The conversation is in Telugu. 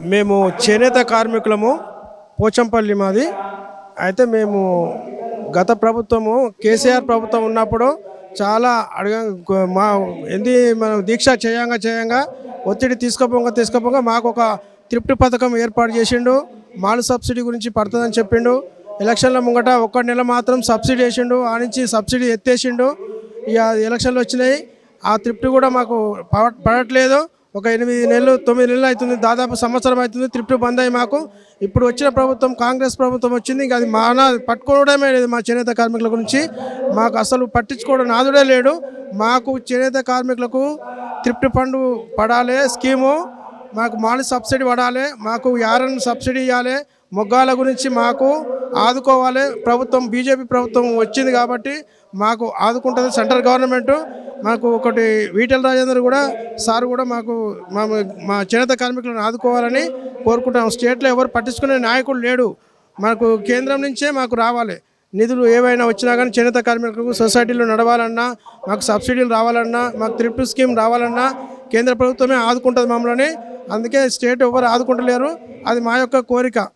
మేము చేనేత కార్మికులము పోచంపల్లి మాది. అయితే మేము గత ప్రభుత్వము కేసీఆర్ ప్రభుత్వం ఉన్నప్పుడు చాలా అడగ మా ఏంది మనం దీక్ష చేయంగా చేయంగా ఒత్తిడి తీసుకోపోగా తీసుకోపోగా మాకు ఒక త్రిప్టి పథకం ఏర్పాటు చేసిండు. మాలు సబ్సిడీ గురించి పడుతుందని చెప్పిండు. ఎలక్షన్ల ముంగట ఒక్క నెల మాత్రం సబ్సిడీ వేసిండు. ఆ నుంచి సబ్సిడీ ఎత్తేసిండు. ఇక ఎలక్షన్లు వచ్చినాయి. ఆ త్రిప్టి కూడా మాకు పడ- పడట్లేదు. ఒక ఎనిమిది నెలలు తొమ్మిది నెలలు అవుతుంది దాదాపు సంవత్సరం అవుతుంది త్రిప్టు బంద్ అయ్యి మాకు. ఇప్పుడు వచ్చిన ప్రభుత్వం కాంగ్రెస్ ప్రభుత్వం వచ్చింది ఇంకా అది మాన పట్టుకోవడమే లేదు మా చేనేత కార్మికుల గురించి. మాకు అసలు పట్టించుకోవడం నాదుడే లేడు. మాకు చేనేత కార్మికులకు త్రిప్టి ఫండ్ పడాలి స్కీము. మాకు మాలి సబ్సిడీ పడాలి మాకు యారన్ సబ్సిడీ ఇవ్వాలి మొగ్గాల గురించి మాకు ఆదుకోవాలి. ప్రభుత్వం బీజేపీ ప్రభుత్వం వచ్చింది కాబట్టి మాకు ఆదుకుంటుంది సెంట్రల్ గవర్నమెంట్. మాకు ఒకటి వీటల్ రాజేందర్ కూడా సార్ కూడా మాకు మా మా చేనేత కార్మికులను ఆదుకోవాలని కోరుకుంటాం స్టేట్లో ఎవరు పట్టించుకునే నాయకుడు లేడు. మాకు కేంద్రం నుంచే మాకు రావాలి. నిధులు ఏవైనా వచ్చినా కానీ చేనేత కార్మికులకు సొసైటీలు నడవాలన్నా మాకు సబ్సిడీలు రావాలన్నా మాకు త్రిప్టు స్కీమ్ రావాలన్నా కేంద్ర ప్రభుత్వమే ఆదుకుంటుంది మమ్మల్ని. అందుకే స్టేట్ ఎవరు ఆదుకుంటలేరు. అది మా యొక్క కోరిక.